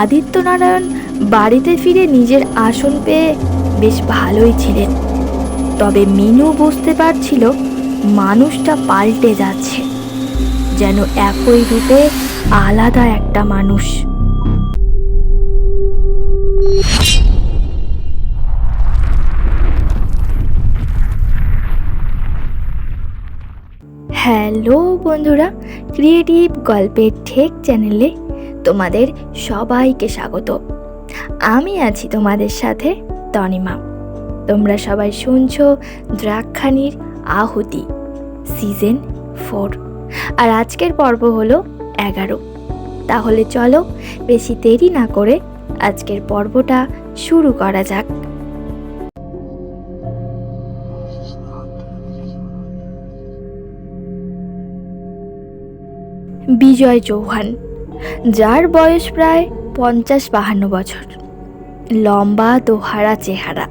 আদিত্যনারায়ণ বাড়িতে ফিরে নিজের আসন পেয়ে বেশ ভালোই ছিলেন। তবে মিনু বুঝতে পারছিল মানুষটা পাল্টে যাচ্ছে, যেন একই রূপে আলাদা একটা মানুষ। হ্যালো বন্ধুরা, ক্রিয়েটিভ গল্পের ঠেক চ্যানেলে তোমাদের সবাইকে স্বাগত। আমি আছি তোমাদের সাথে তনিমা। তোমরা সবাই শুনছ দ্রাক্ষানির আহুতি সিজন ফোর আর আজকের পর্ব হলো এগারো। তাহলে চলো বেশি দেরি না করে আজকের পর্বটা শুরু করা যাক। বিজয় চৌহান যার বয়স প্রায় পঞ্চাশ বাহান্ন বছর। লম্বা দোহারা চেহারা।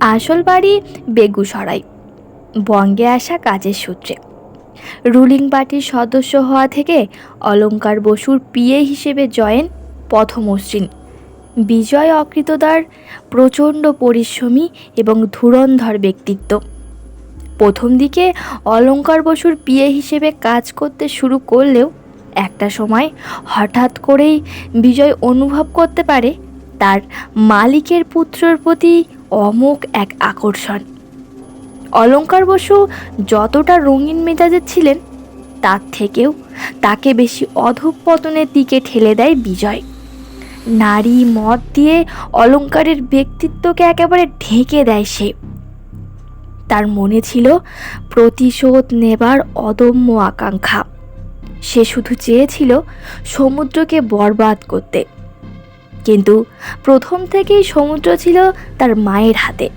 আসল বাড়ি বেগুসরাই। বঙ্গে আসা কাজের সূত্রে। রুলিং পার্টির সদস্য হওয়া থেকে অলঙ্কার বসুর পিএ হিসেবে জয়েন পথমসৃণ বিজয় অকৃতদার, প্রচণ্ড পরিশ্রমী এবং ধুরন্ধর ব্যক্তিত্ব। প্রথম দিকে অলঙ্কার বসুর পিএ হিসেবে কাজ করতে শুরু করলেও একটা সময় হঠাৎ করেই বিজয় অনুভব করতে পারে তার মালিকের পুত্রর প্রতি অমোক এক আকর্ষণ। অলঙ্কার বসু যতটা রঙিন মেজাজের ছিলেন, তার থেকেও তাকে বেশি অধঃপতনের দিকে ঠেলে দেয় বিজয়। নারী মত দিয়ে অলঙ্কারের ব্যক্তিত্বকে একেবারে ঢেকে দেয় সে। তার মনে ছিল প্রতিশোধ নেবার অদম্য আকাঙ্ক্ষা। সে শুধু চেয়েছিল সমুদ্রকে বরবাদ করতে। কিন্তু প্রথম থেকেই সমুদ্র ছিল তার মায়ের হাতে।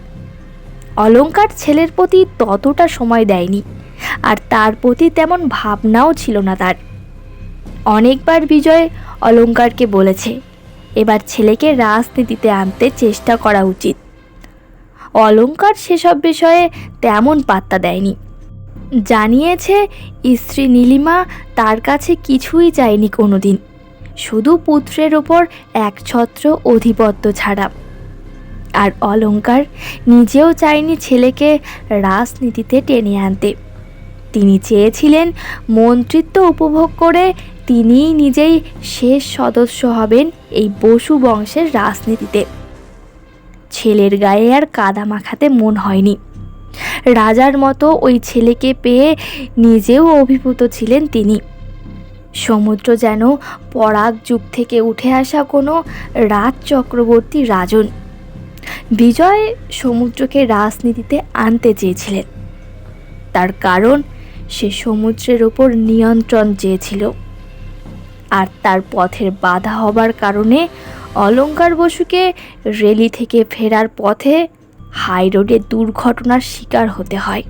অলঙ্কার ছেলের প্রতি ততটা সময় দেয়নি, আর তার প্রতি তেমন ভাবনাও ছিল না তার। অনেকবার বিজয় অলঙ্কারকে বলেছে, এবার ছেলেকে রাজনীতিতে আনতে চেষ্টা করা উচিত। অলঙ্কার সেসব বিষয়ে তেমন পাত্তা দেয়নি। জানিয়েছে, স্ত্রী নীলিমা তার কাছে কিছুই চায়নি কোনোদিন। শুধু পুত্রের ওপর একছত্র অধিপত্য ছাড়া। আর অলঙ্কার নিজেও চায়নি ছেলেকে রাজনীতিতে টেনে আনতে। তিনি চেয়েছিলেন মন্ত্রিত্ব উপভোগ করে তিনিই নিজেই শেষ সদস্য হবেন এই বসু বংশের রাজনীতিতে। ছেলের গায়ে আর কাদা মাখাতে মন হয়নি। রাজার মতো ওই ছেলেকে পেয়ে নিজেও অভিভূত ছিলেন তিনি। সমুদ্র যেন পরাগ যুগ থেকে উঠে আসা কোনো রাজ চক্রবর্তী রাজন। বিজয় সমুদ্রকে রাজনীতিতে আনতে চেয়েছিলেন। তার কারণ সে সমুদ্রের ওপর নিয়ন্ত্রণ চেয়েছিল। আর তার পথের বাধা হবার কারণে অলঙ্কার বসুকে রেলি থেকে ফেরার পথে হাই রোডে দুর্ঘটনার শিকার হতে হয়।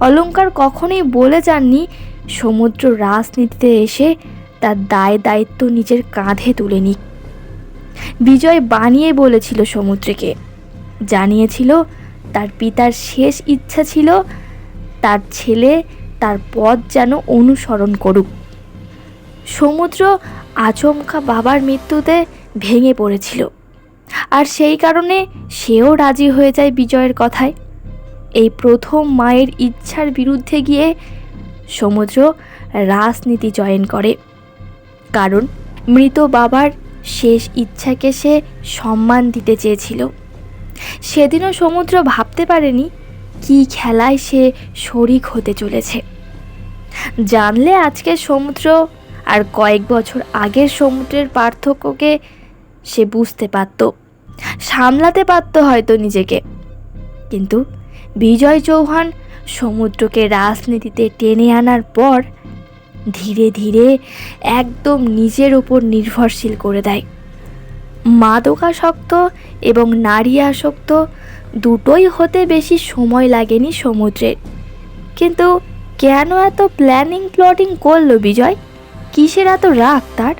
অলঙ্কার কখনোই বলে যাননি, সমুদ্র রাজনীতিতে এসে তার দায় দায়িত্ব নিজের কাঁধে তুলে নিক। বিজয় বানিয়ে বলেছিল সমুদ্রকে, জানিয়েছিল তার পিতার শেষ ইচ্ছা ছিল তার ছেলে তার পথ যেন অনুসরণ করুক। সমুদ্র আচমকা বাবার মৃত্যুতে ভেঙে পড়েছিল। আর সেই কারণে সেও রাজি হয়ে যায় বিজয়ের কথায়। এই প্রথম মায়ের ইচ্ছার বিরুদ্ধে গিয়ে সমুদ্র রাজনীতি জয়েন করে। কারণ মৃত বাবার শেষ ইচ্ছাকে সে সম্মান দিতে চেয়েছিল। সেদিনও সমুদ্র ভাবতে পারেনি কি খেলায় সে শরিক হতে চলেছে। জানলে আজকের সমুদ্র আর কয়েক বছর আগের সমুদ্রের পার্থক্যকে সে বুঝতে পারত। সামলাতে পারত হয়তো নিজেকে। কিন্তু বিজয় চৌহান সমুদ্রকে রাজনীতিতে টেনে আনার পর ধীরে ধীরে একদম নিজের ওপর নির্ভরশীল করে দেয়। মাদকাসক্ত এবং নারী আসক্ত দুটোই হতে বেশি সময় লাগেনি সমুদ্রের কিন্তু কেন এত প্ল্যানিং প্লটিং করল বিজয়? কিসের এত রাগ তার?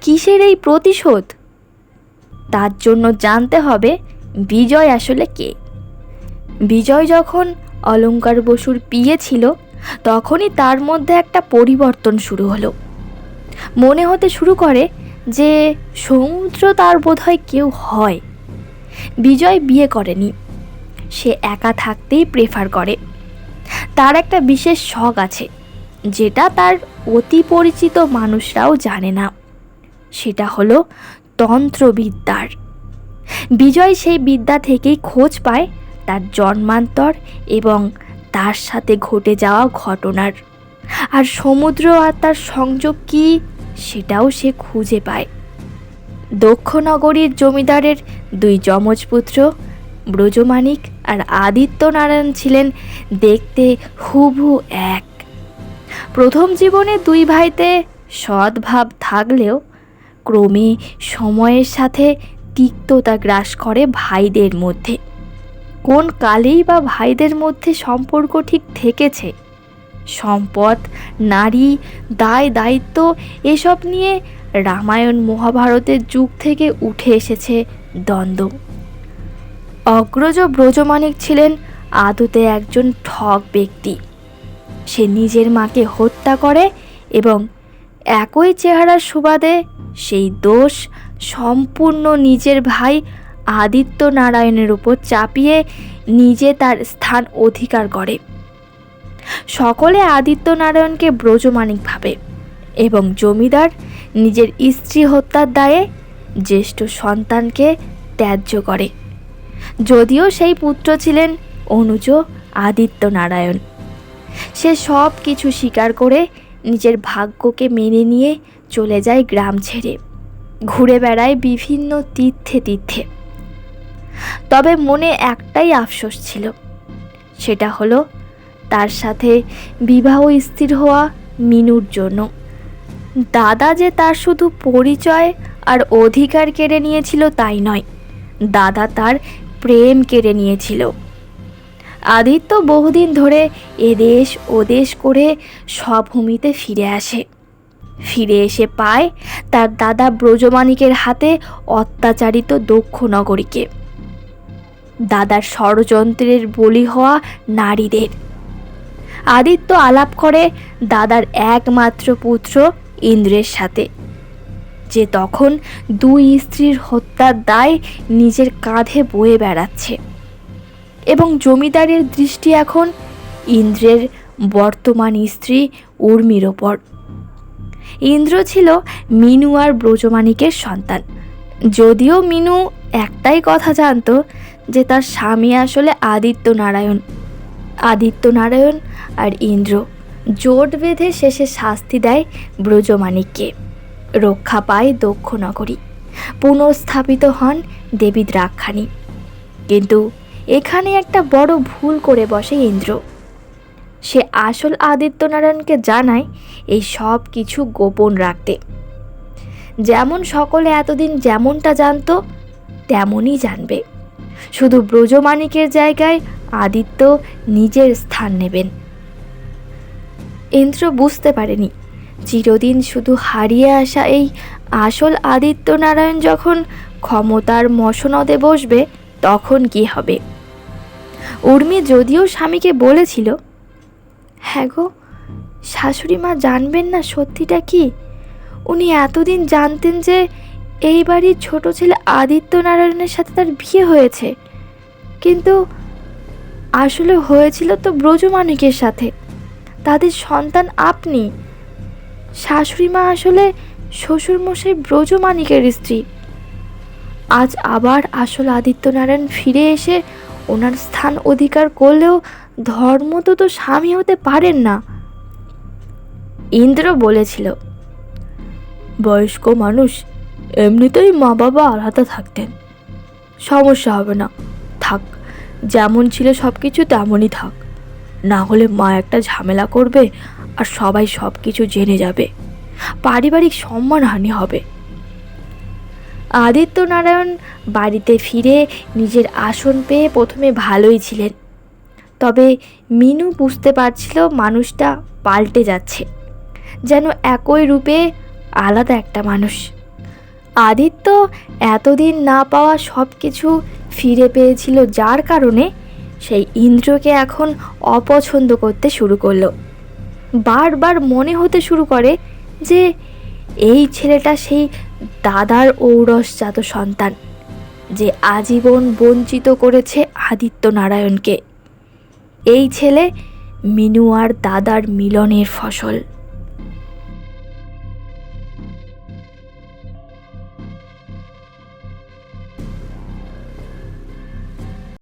কিসের এই প্রতিশোধ? তার জন্য জানতে হবে বিজয় আসলে কে। বিজয় যখন অলঙ্কার বসুর পিয়ে ছিল, তখনই তার মধ্যে একটা পরিবর্তন শুরু হলো। মনে হতে শুরু করে যে সমুদ্র তার বোধহয় কেউ হয়। বিজয় বিয়ে করেনি। সে একা থাকতেই প্রেফার করে। তার একটা বিশেষ শখ আছে, যেটা তার অতি পরিচিত মানুষরাও জানে না। সেটা হলো তন্ত্রবিদ্যার। বিজয় সেই বিদ্যা থেকেই খোঁজ পায় তার জন্মান্তর এবং তার সাথে ঘটে যাওয়া ঘটনার। আর সমুদ্র আর তার সংযোগ কী, সেটাও সে খুঁজে পায়। দক্ষনগরীর জমিদারের দুই যমজ পুত্র ব্রজমানিক আর আদিত্য নারায়ণ ছিলেন দেখতে হুবহু এক। প্রথম জীবনে দুই ভাইতে সদ্ভাব থাকলেও ক্রমে সময়ের সাথে তিক্ততা গ্রাস করে ভাইদের মধ্যে। কোন কালেই বা ভাইদের মধ্যে সম্পর্ক ঠিক থেকেছে? সম্পদ, নারী, দায়, দায়িত্ব এসব নিয়ে রামায়ণ মহাভারতের যুগ থেকে উঠে এসেছে দ্বন্দ্ব। অগ্রজ ব্রজমানিক ছিলেন আদতে একজন ঠক ব্যক্তি। সে নিজের মাকে হত্যা করে এবং একই চেহারার সুবাদে সেই দোষ সম্পূর্ণ নিজের ভাই আদিত্য নারায়ণের উপর চাপিয়ে নিজে তার স্থান অধিকার করে। সকলে আদিত্য নারায়ণকে ব্রজমানিক ভাবে এবং জমিদার নিজের স্ত্রী হত্যার দায়ে জ্যেষ্ঠ সন্তানকে ত্যায্য করে। যদিও সেই পুত্র ছিলেন অনুজ আদিত্য নারায়ণ সে সব কিছু স্বীকার করে নিজের ভাগ্যকে মেনে নিয়ে চলে যায় গ্রাম ছেড়ে। ঘুরে বেড়ায় বিভিন্ন তীর্থে তীর্থে। তবে মনে একটাই আফসোস ছিল। সেটা হলো, তার সাথে বিবাহ স্থির হওয়া মিনুর জন্য। দাদা যে তার শুধু পরিচয় আর অধিকার কেড়ে নিয়েছিল তাই নয়, দাদা তার প্রেম কেড়ে নিয়েছিল। আদিত্য বহুদিন ধরে এদেশ ওদেশ করে স্বভূমিতে ফিরে আসে। ফিরে এসে পায় তার দাদা ব্রজমানিকের হাতে অত্যাচারিত দক্ষ নগরীকে। দাদার ষড়যন্ত্রের বলি হওয়া নারীদের। আদিত্য আলাপ করে দাদার একমাত্র পুত্র ইন্দ্রের সাথে, যে তখন দুই স্ত্রীর হত্যার দায় নিজের কাঁধে বয়ে বেড়াচ্ছে। এবং জমিদারের দৃষ্টি এখন ইন্দ্রের বর্তমান স্ত্রী উর্মির ওপর। ইন্দ্র ছিল মিনু আর ব্রজমানিকের সন্তান। যদিও মিনু একটাই কথা জানতো যে তার স্বামী আসলে আদিত্য নারায়ণ আদিত্য নারায়ণ আর ইন্দ্র। জোট বেঁধে শেষে শাস্তি দেয় ব্রজমানিককে রক্ষা পায় দক্ষ নগরী। পুনঃস্থাপিত হন দেবী দ্রাক্ষাণী। কিন্তু এখানে একটা বড় ভুল করে বসে ইন্দ্র। সে আসল আদিত্যনারায়ণকে জানায় এই সব কিছু গোপন রাখতে। যেমন সকলে এতদিন যেমনটা জানতো, তেমনই জানবে। শুধু ব্রজমানিকের জায়গায় আদিত্য নিজের স্থান নেবেন। ইন্দ্র বুঝতে পারেনি, চিরদিন শুধু হারিয়ে আসা এই আসল আদিত্য নারায়ণ যখন ক্ষমতার মসনদে বসবে, তখন কি হবে? উর্মি যদিও স্বামীকে বলেছিল হ্যাঁ গো, শাশুড়ি মা জানবেন না সত্যিটা কি? উনি এতদিন জানতেন যে এই বাড়ির ছোট ছেলে আদিত্য নারায়ণের সাথে তার বিয়ে হয়েছে। কিন্তু আসলে হয়েছিল তো ব্রজমানিকের সাথে। তাদের সন্তান আপনি। শাশুড়ি মা আসলে শ্বশুরমশাই ব্রজমানিকের স্ত্রী। আজ আবার আসল আদিত্যনারায়ণ ফিরে এসে ওনার স্থান অধিকার করলেও ধর্ম তো তো স্বামী হতে পারেন না। ইন্দ্র বলেছিল, বয়স্ক মানুষ এমনিতেই মা বাবা আলাদা থাকতেন, সমস্যা হবে না, থাক, যেমন ছিল সব কিছু তেমনই থাক, না হলে মা একটা ঝামেলা করবে আর সবাই সব কিছু জেনে যাবে, পারিবারিক সম্মানহানি হবে। আদিত্য নারায়ণ বাড়িতে ফিরে নিজের আসন পেয়ে প্রথমে ভালোই ছিলেন। তবে মিনু বুঝতে পারছিল মানুষটা পাল্টে যাচ্ছে। যেন একই রূপে আলাদা একটা মানুষ। আদিত্য এতদিন না পাওয়া সব কিছু ফিরে পেয়েছিল যার কারণে সেই ইন্দ্রকে এখন অপছন্দ করতে শুরু করল। বারবার মনে হতে শুরু করে যে এই ছেলেটা সেই দাদার ঔরসজাত সন্তান, যে আজীবন বঞ্চিত করেছে আদিত্য নারায়ণকে। এই ছেলে মিনু আর দাদার মিলনের ফসল।